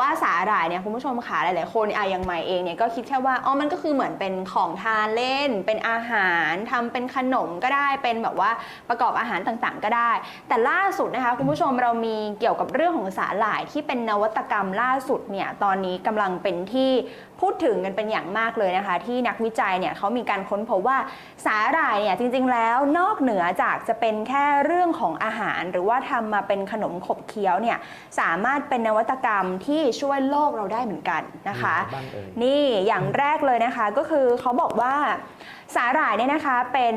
ว่าสาหร่ายเนี่ยคุณผู้ชมขาหลายๆคนอะอย่างใหม่เองเนี่ยก็คิดแค่ว่าอ๋อมันก็คือเหมือนเป็นของทานเล่น เป็นอาหารทำเป็นขนมก็ได้เป็นแบบว่าประกอบอาหารต่างๆ ก็ได้ แต่ล่าสุดนะคะคุณผู้ชมเรามีเกี่ยวกับเรื่องของสาหร่ายที่เป็นนวัตกรรมล่าสุดเนี่ยตอนนี้กำลังเป็นที่พูดถึงกันเป็นอย่างมากเลยนะคะ ที่นักวิจัยเนี่ยเขามีการค้นพบว่าสาหร่ายเนี่ยจริง ๆ แล้วนอกเหนือจากจะเป็นแค่เรื่องของอาหาร หรือว่าทำมาเป็นขนมขบเคี้ยวเนี่ยสามารถเป็นนวัตกรรมที่ช่วยโลกเราได้เหมือนกันนะคะ มีอะไรบ้างเอ่ย นี่อย่างแรกเลยนะคะก็คือเขาบอกว่าสาหร่ายเนี่ยนะคะเป็น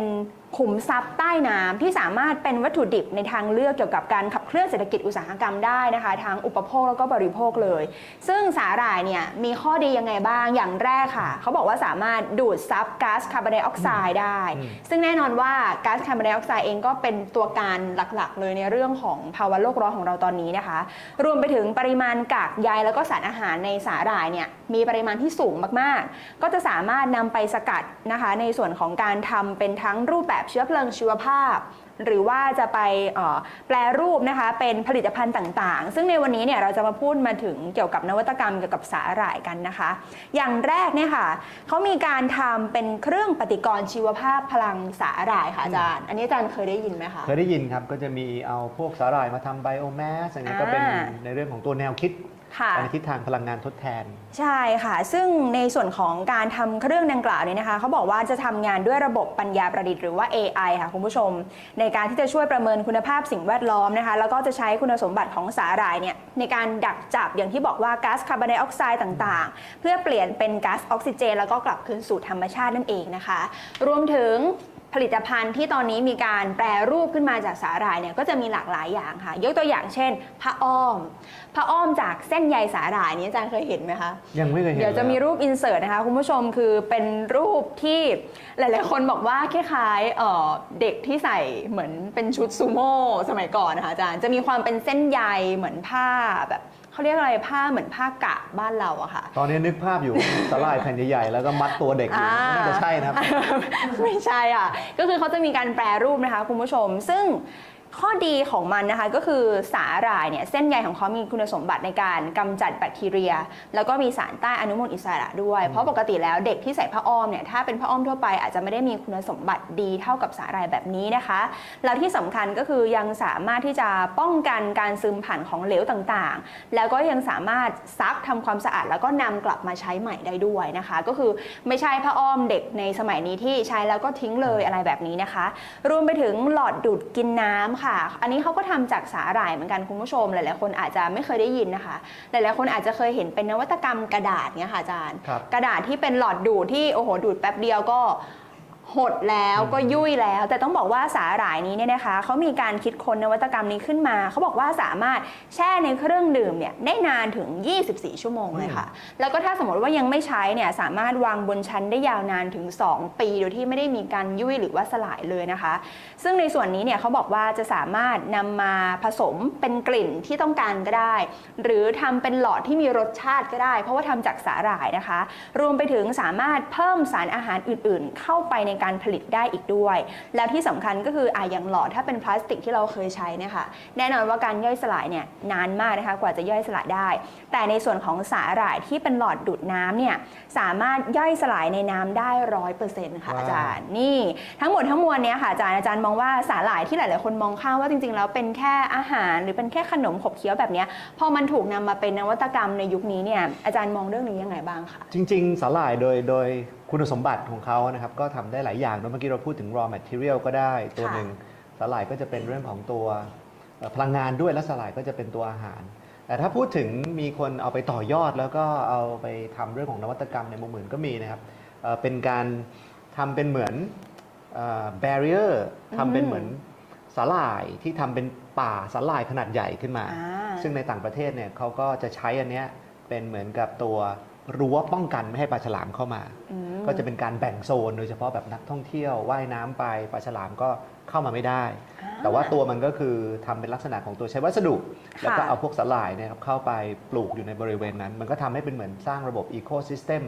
ขุมทรัพย์ใต้น้ำที่สามารถเป็นวัตถุดิบในทางเลือกเกี่ยวกับการขับเคลื่อนเศรษฐกิจอุตสาหกรรมได้นะคะทั้งอุปโภคแล้วก็บริโภคเลย ซึ่งสาหร่ายเนี่ยมีข้อดียังไงบ้างอย่างแรกค่ะ เขาบอกว่าสามารถดูดซับก๊าซคาร์บอนไดออกไซด์ได้อืมซึ่งแน่นอนว่าก๊าซคาร์บอนไดออกไซด์เองก็เป็นตัวการหลักๆ เลยในเรื่องของภาวะโลกร้อนของเราตอนนี้นะคะ รวมไปถึงปริมาณกากใยแล้วก็สารอาหารในสาหร่ายเนี่ยมีปริมาณที่สูงมากๆ ก็จะสามารถนำไปสกัดนะคะในส่วนของการทำเป็นทั้งรูปแบบเชื้อเพลิงชีวภาพ หรือว่าจะไปเอ่อแปลรูปนะคะเป็นผลิตภัณฑ์ต่างๆ ซึ่งในวันนี้เนี่ยเราจะมาพูดมาถึงเกี่ยวกับนวัตกรรมเกี่ยวกับสาหร่ายกันนะคะ อย่างแรกเนี่ยค่ะเขามีการทำเป็นเครื่องปฏิกรณ์ชีวภาพพลังสาหร่ายค่ะอาจารย์ อันนี้อาจารย์เคยได้ยินไหมคะ เคยได้ยินครับ ก็จะมีเอาพวกสาหร่ายมาทำไบโอแมสอันนี้ก็เป็นอ่าในเรื่องของตัวแนวคิด ค่ะ ในทิศทางพลังงานทดแทน ใช่ค่ะ ซึ่งในส่วนของการทำเครื่องดังกล่าวเนี่ยนะคะเขาบอกว่าจะทำงานด้วยระบบปัญญาประดิษฐ์หรือว่า AI ค่ะคุณผู้ชม ในการที่จะช่วยประเมินคุณภาพสิ่งแวดล้อมนะคะ แล้วก็จะใช้คุณสมบัติของสาหร่ายเนี่ยในการดักจับอย่างที่บอกว่าก๊าซคาร์บอนไดออกไซด์ต่างๆ เพื่อเปลี่ยนเป็นก๊าซออกซิเจน แล้วก็กลับคืนสู่ธรรมชาตินั่นเองนะคะ รวมถึง ผลิตภัณฑ์ที่ตอนนี้มีการแปรรูปขึ้นมาจากสาหร่ายเนี่ยก็จะมีหลากหลายอย่างค่ะ ยกตัวอย่างเช่นผ้าอ้อมผ้าอ้อมจากเส้นใยสาหร่ายนี้อาจารย์เคยเห็นไหมคะ ยังไม่เคยเห็นเดี๋ยวจะมีลรูปอินเสิร์ตนะคะ คุณผู้ชมคือเป็นรูปที่หลาย ๆ คนบอกว่าคล้ายๆเอ่อเด็กที่ใส่เหมือนเป็นชุดซูโม่สมัยก่อนนะคะอาจารย์จะมีความเป็นเส้นใยเหมือนผ้าแบบ เขาเรียกอะไรผ้าเหมือนผ้ากะบ้านเราอะค่ะ ตอนนี้นึกภาพอยู่สาหร่ายแผ่นใหญ่ๆแล้วก็มัดตัวเด็กอยู่อ่าไม่น่าจะใช่นะครับ ไม่ใช่อะ ก็คือเขาจะมีการแปรรูปนะคะคุณผู้ชม ซึ่ง ข้อดีของมันนะคะก็คือสาหร่ายเนี่ยเส้นใยของเขามีคุณสมบัติในการกำจัดแบคทีเรีย แล้วก็มีสารต้านอนุมูลอิสระด้วย เพราะปกติแล้วเด็กที่ใส่ผ้าอ้อมเนี่ยถ้าเป็นผ้าอ้อมทั่วไปอาจจะไม่ได้มีคุณสมบัติดีเท่ากับสาหร่ายแบบนี้นะคะ แล้วที่สำคัญก็คือยังสามารถที่จะป้องกันการซึมผ่านของเหลวต่างๆ แล้วก็ยังสามารถซักทำความสะอาด แล้วก็นำกลับมาใช้ใหม่ได้ด้วยนะคะ ก็คือไม่ใช่ผ้าอ้อมเด็กในสมัยนี้ที่ใช้แล้วก็ทิ้งเลยอะไรแบบนี้นะคะ รวมไปถึงหลอดดูดกินน้ำค่ะ อันนี้เขาก็ทำจากสาหร่ายเหมือนกันคุณผู้ชม หลาย ๆ คนอาจจะไม่เคยได้ยินนะคะ หลาย ๆ คนอาจจะเคยเห็นเป็นนวัตกรรมกระดาษเนี่ยค่ะอาจารย์ครับกระดาษที่เป็นหลอดดูดที่โอ้โหดูดแป๊บเดียวก็ หดแล้วก็ยุ่ยแล้ว แต่ต้องบอกว่าสาหร่ายนี้เนี่ยนะคะเขามีการคิดค้นนวัตกรรมนี้ขึ้นมา เขาบอกว่าสามารถแช่ในเครื่องดื่มเนี่ยได้นานถึง 24 ชั่วโมงเลยค่ะ แล้วก็ถ้าสมมติว่ายังไม่ใช้เนี่ยสามารถวางบนชั้นได้ยาวนานถึง 2 ปี โดยที่ไม่ได้มีการยุ่ยหรือว่าสลายเลยนะคะ ซึ่งในส่วนนี้เนี่ยเขาบอกว่าจะสามารถนำมาผสมเป็นกลิ่นที่ต้องการก็ได้ หรือทำเป็นหลอดที่มีรสชาติก็ได้ เพราะว่าทำจากสาหร่ายนะคะ รวมไปถึงสามารถเพิ่มสารอาหารอื่น ๆ เข้าไปในการผลิตได้อีกด้วย แล้วที่สำคัญก็คืออะอย่างหลอดถ้าเป็นพลาสติกที่เราเคยใช้เนี่ยค่ะแน่นอนว่าการย่อยสลายเนี่ยนานมากนะคะกว่าจะย่อยสลายได้ แต่ในส่วนของสาหร่ายที่เป็นหลอดดูดน้ำเนี่ยสามารถย่อยสลายในน้ำได้ร้อยเปอร์เซ็นต์ค่ะว้าวอาจารย์นี่ทั้งหมดทั้งมวลเนี้ยค่ะอาจารย์อาจารย์มองว่าสาหร่ายที่หลาย ๆ คนมองข้ามว่าจริง ๆ แล้วเป็นแค่อาหารหรือเป็นแค่ขนมขบเคี้ยวแบบเนี้ยพอมันถูกนำมาเป็นนวัตกรรมในยุคนี้เนี่ยอาจารย์มองเรื่องนี้ยังไงบ้างคะจริง ๆ สาหร่ายโดยโดย คุณสมบัติของเขานะครับก็ทำได้หลายอย่างเนอะเมื่อกี้เราพูดถึง raw material ก็ได้ตัวค่ะหนึ่งสาหร่ายก็จะเป็นเรื่องของตัวเอ่อพลังงานด้วยและสาหร่ายก็จะเป็นตัวอาหาร แต่ถ้าพูดถึงมีคนเอาไปต่อยอดแล้วก็เอาไปทำเรื่องของนวัตกรรมในมุมอื่นก็มีนะครับเอ่อเป็นการทำเป็นเหมือนเอ่อ barrier ทำเป็นเหมือนสาหร่ายที่ทำเป็นป่าสาหร่ายขนาดใหญ่ขึ้นมา อ่า ซึ่งในต่างประเทศเนี่ยเขาก็จะใช้อันเนี้ยเป็นเหมือนกับตัว รั้วป้องกันไม่ให้ปลาฉลามเข้ามาอืมก็จะเป็นการแบ่งโซน โดยเฉพาะแบบนักท่องเที่ยวว่ายน้ำไปปลาฉลามก็เข้ามาไม่ได้ แต่ว่าตัวมันก็คือทำเป็นลักษณะของตัวใช้วัสดุ แล้วก็เอาพวกสลายเนี่ยครับเข้าไปปลูกอยู่ในบริเวณนั้น มันก็ทำให้เป็นเหมือนสร้างระบบอีโคซิสเต็ม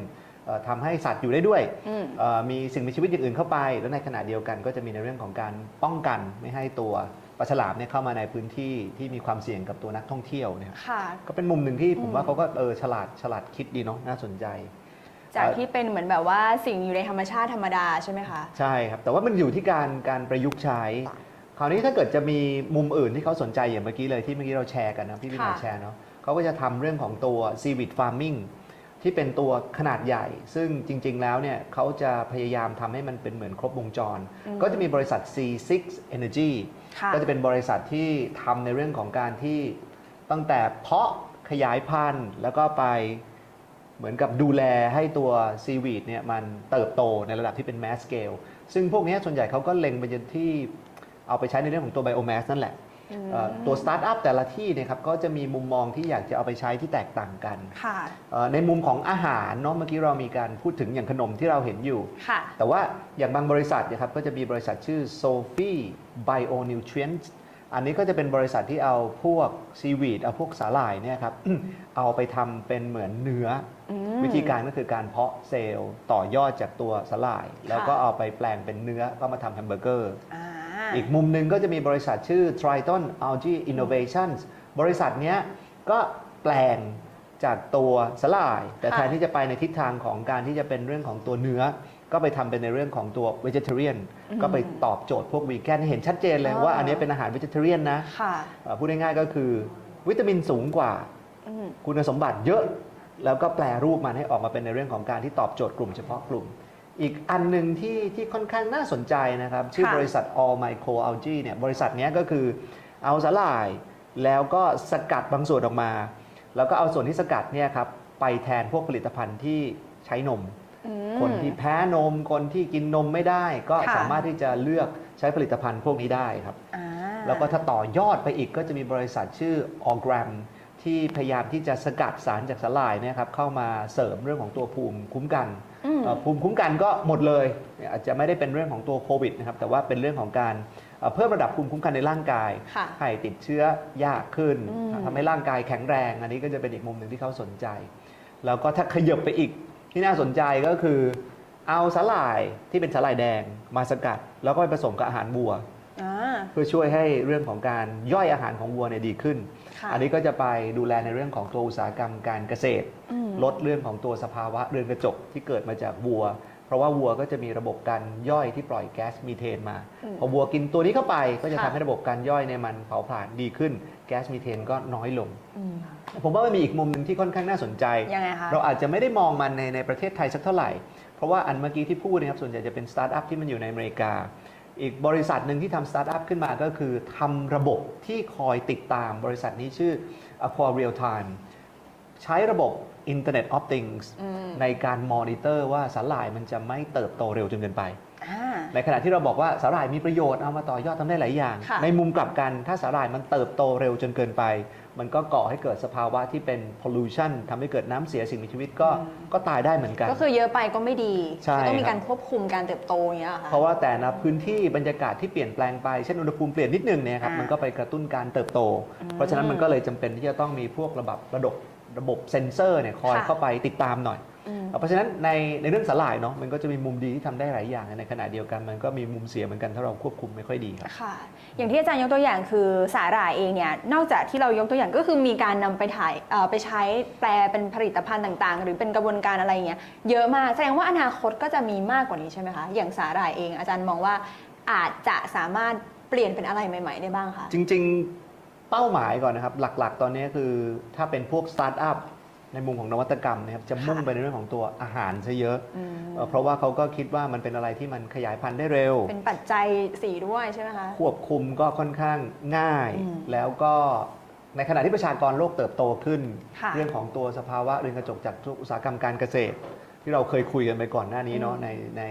ทำให้สัตว์อยู่ได้ด้วยอืมเอ่อมีสิ่งมีชีวิตอย่างอื่นเข้าไป แล้วในขณะเดียวกันก็จะมีในเรื่องของการป้องกันไม่ให้ตัว ปลาฉลามเนี่ยเข้ามาในพื้นที่ที่มีความเสี่ยงกับตัวนักท่องเที่ยวเนี่ยค่ะ ก็เป็นมุมหนึ่งที่ผมอืมว่าเขาก็เออฉลาดฉลาดคิดดีเนาะน่าสนใจ จากที่เป็นเหมือนแบบว่าสิ่งอยู่ในธรรมชาติธรรมดาใช่ไหมคะ ใช่ครับ แต่ว่ามันอยู่ที่การการประยุกต์ใช้ คราวนี้ถ้าเกิดจะมีมุมอื่นที่เขาสนใจอย่างเมื่อกี้เลยที่เมื่อกี้เราแชร์กันนะพี่วินาค่ะ แชร์เนาะเขาก็จะทำเรื่องของตัว seaweed farming ที่เป็นตัวขนาดใหญ่ ซึ่งจริง ๆ แล้วเนี่ยเขาจะพยายามทำให้มันเป็นเหมือนครบวงจร ก็จะมีบริษัท C6 Energy ค่ะก็จะเป็นบริษัทที่ทำในเรื่องของการที่ตั้งแต่เพาะขยายพันธุ์ แล้วก็ไปเหมือนกับดูแลให้ตัวซีวีดเนี่ยมันเติบโตในระดับที่เป็นแมสสเกลซึ่งพวกเนี้ยส่วนใหญ่เขาก็เล็งไปจนที่เอาไปใช้ในเรื่องของตัวไบโอแมสนั่นแหละอืมเอ่อ ตัวสตาร์ทอัพแต่ละที่เนี่ยครับก็จะมีมุมมองที่อยากจะเอาไปใช้ที่แตกต่างกัน ค่ะเอ่อในมุมของอาหารเนาะเมื่อกี้เรามีการพูดถึงอย่างขนมที่เราเห็นอยู่ ค่ะ แต่ว่าอย่างบางบริษัทเนยครับก็จะมีบริษัทชื่อ Sophie Bio Nutrients อันนี้ก็จะเป็นบริษัทที่เอาพวกซีวีดเอาพวกสาหร่ายเนี่ยครับเอาไปทำเป็นเหมือนเนื้ออมวิธีการก็คือการเพาะเซลล์ต่อยอดจากตัวสาหร่าย แล้วก็เอาไปแปลงเป็นเนื้อก็มาทำแฮมเบอร์เกอร์ อ่าอีกมุมหนึ่งก็จะมีบริษัทชื่อ Triton Algae Innovations บริษัทเนี้ยก็แปลงจากตัวสลาย แต่ค่ะแทนที่จะไปในทิศทางของการที่จะเป็นเรื่องของตัวเนื้อ ก็ไปทำเป็นในเรื่องของตัว vegetarian ก็ไปตอบโจทย์พวกวีแกนเห็นชัดเจนเลยอ๋อว่าอันนี้เป็นอาหาร vegetarian นะค่ะเอ่อพูดง่ายๆก็คือวิตามินสูงกว่าอืมคุณสมบัติเยอะแล้วก็แปลรูปมันให้ออกมาเป็นในเรื่องของการที่ตอบโจทย์กลุ่มเฉพาะกลุ่ม อีกอันหนึ่งที่ที่ค่อนข้างน่าสนใจนะครับ ชื่อค่ะบริษัท All Micro Algae เนี่ยบริษัทเนี้ยก็คือเอาสาหร่าย แล้วก็สกัดบางส่วนออกมา แล้วก็เอาส่วนที่สกัดเนี่ยครับไปแทนพวกผลิตภัณฑ์ที่ใช้นมอืมคนที่แพ้นม คนที่กินนมไม่ได้ ก็ค่ะสามารถที่จะเลือกใช้ผลิตภัณฑ์พวกนี้ได้ครับอ่าแล้วก็ถ้าต่อยอดไปอีกก็จะมีบริษัทชื่อ Orgram ที่พยายามที่จะสกัดสารจากสาหร่ายเนี่ยครับเข้ามาเสริมเรื่องของตัวภูมิคุ้มกันอืมเอ่อ ภูมิคุ้มกันก็หมดเลย อาจจะไม่ได้เป็นเรื่องของตัวโควิดนะครับแต่ว่าเป็นเรื่องของการเอ่อเพิ่มระดับภูมิคุ้มกันในร่างกายค่ะให้ติดเชื้อยากขึ้นอืมทำให้ร่างกายแข็งแรง อันนี้ก็จะเป็นอีกมุมหนึ่งที่เขาสนใจ แล้วก็ถ้าขยับไปอีกที่น่าสนใจก็คือ เอาสาหร่ายที่เป็นสาหร่ายแดงมาสกัด แล้วก็ไปผสมกับอาหารวัวอ่า เพื่อช่วยให้เรื่องของการย่อยอาหารของวัวเนี่ยดีขึ้น ค่ะอันนี้ก็จะไปดูแลในเรื่องของตัวอุตสาหกรรมการเกษตร อืม ลดเรื่องของตัวสภาวะเรือนกระจกที่เกิดมาจากวัว เพราะว่าวัวก็จะมีระบบการย่อยที่ปล่อยแก๊สมีเทนมา อืมพอวัวกินตัวนี้เข้าไปก็จะค่ะทำให้ระบบการย่อยในมันเผาผลาญดีขึ้น แก๊สมีเทนก็น้อยลง อืมผมว่ามันมีอีกมุมหนึ่งที่ค่อนข้างน่าสนใจ ยังไงคะ เราอาจจะไม่ได้มองมันในในประเทศไทยสักเท่าไหร่ เพราะว่าอันเมื่อกี้ที่พูดนะครับส่วนใหญ่จะเป็นสตาร์ทอัพที่มันอยู่ในอเมริกา อีกบริษัทหนึ่งที่ทำสตาร์ทอัพขึ้นมาก็คือทำระบบที่คอยติดตามบริษัทนี้ชื่อ Aqua Real Time ใช้ระบบ Internet of Things อืมในการมอนิเตอร์ว่าสาหร่ายมันจะไม่เติบโตเร็วจนเกินไป อ่า ในขณะที่เราบอกว่าสาหร่ายมีประโยชน์เอามาต่อยอดทำได้หลายอย่าง ค่ะ ในมุมกลับกันถ้าสาหร่ายมันเติบโตเร็วจนเกินไป มันก็ก่อให้เกิดสภาวะที่เป็น pollution ทำให้เกิดน้ำเสียสิ่งมีชีวิตก็ก็ตายได้เหมือนกัน ก็คือเยอะไปก็ไม่ดีใช่ก็ต้องมีครับ การควบคุมการเติบโตอย่างเงี้ยเหรอค่ะ เพราะว่าแต่ละพื้นที่บรรยากาศที่เปลี่ยนแปลงไป เช่นอุณหภูมิเปลี่ยนนิดนึงเนี่ยครับอ่ามัมันก็ไปกระตุ้นการเติบโตอืมเพราะฉะนั้นมันก็เลยจำเป็นที่จะต้องมีพวกระบบระบบระบบเซ็นเซอร์เนี่ยคอยค่ะเข้าไปติดตามหน่อยอืม เพราะฉะนั้นในในเรื่องสาหร่ายเนาะมันก็จะมีมุมดีที่ทำได้หลายอย่างในขณะเดียวกันมันก็มีมุมเสียเหมือนกันถ้าเราควบคุมไม่ค่อยดีครับค่ะอย่างที่อาจารย์ยกตัวอย่างคือสาหร่ายเองเนี่ยนอกจากที่เรายกตัวอย่างก็คือมีการนำไปถ่ายเอ่อไปใช้แปลเป็นผลิตภัณฑ์ต่างๆ หรือเป็นกระบวนการอะไรเงี้ยเยอะมากแสดงว่าอนาคตก็จะมีมากกว่านี้ใช่ไหมคะอย่างสาหร่ายเองอาจารย์มองว่าอาจจะสามารถเปลี่ยนเป็นอะไรใหม่ ๆ ได้บ้างคะจริง ๆ เป้าหมายก่อนนะครับหลักๆ ตอนนี้คือถ้าเป็นพวกสตาร์ทอัพ ในมุมของนวัตกรรมนะครับจะมุ่งค่ะไปในเรื่องของตัวอาหารซะเยอะอืมเอ่อเพราะว่าเขาก็คิดว่ามันเป็นอะไรที่มันขยายพันธุ์ได้เร็ว เป็นปัจจัยสีด้วยใช่ไหมคะ ควบคุมก็ค่อนข้างง่าย อืมแล้วก็ในขณะที่ประชากรโลกเติบโตขึ้น ค่ะเรื่องของตัวสภาวะเรือนกระจกจากอุตสาหกรรมการเกษตร ที่เราเคยคุยกันไปก่อนหน้านี้เนาะอืม ในใน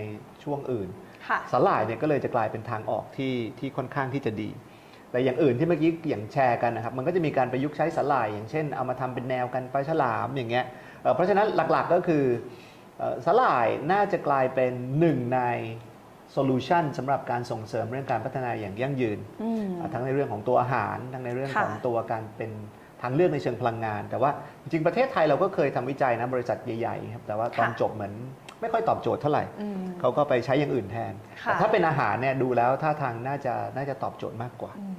ช่วงอื่นค่ะ สาหร่ายเนี่ยก็เลยจะกลายเป็นทางออกที่ที่ค่อนข้างที่จะดี แต่อย่างอื่นที่เมื่อกี้อย่างแชร์กันนะครับมันก็จะมีการประยุกต์ใช้สาหร่าย อย่างเช่นเอามาทำเป็นแนวกันปลาฉลามอย่างเงี้ยเอ่อเพราะฉะนั้นหลักๆก็คือเอ่อสาหร่ายน่าจะกลายเป็นหนึ่งในโซลูชันสำหรับการส่งเสริมเรื่องการพัฒนาอย่างยั่งยืนอืมอ่าทั้งในเรื่องของตัวอาหาร ทั้งในเรื่องค่ะของตัวการเป็น ทางเลือกในเชิงพลังงาน แต่ว่าจริงๆประเทศไทยเราก็เคยทำวิจัยนะบริษัทใหญ่ๆครับแต่ว่าตอนค่ะจบเหมือนไม่ค่อยตอบโจทย์เท่าไหร่อืมเขาก็ไปใช้อย่างอื่นแทนค่ะแต่ถ้าเป็นอาหารเนี่ยดูแล้วท่าทางน่าจะน่าจะตอบโจทย์มากกว่าอืม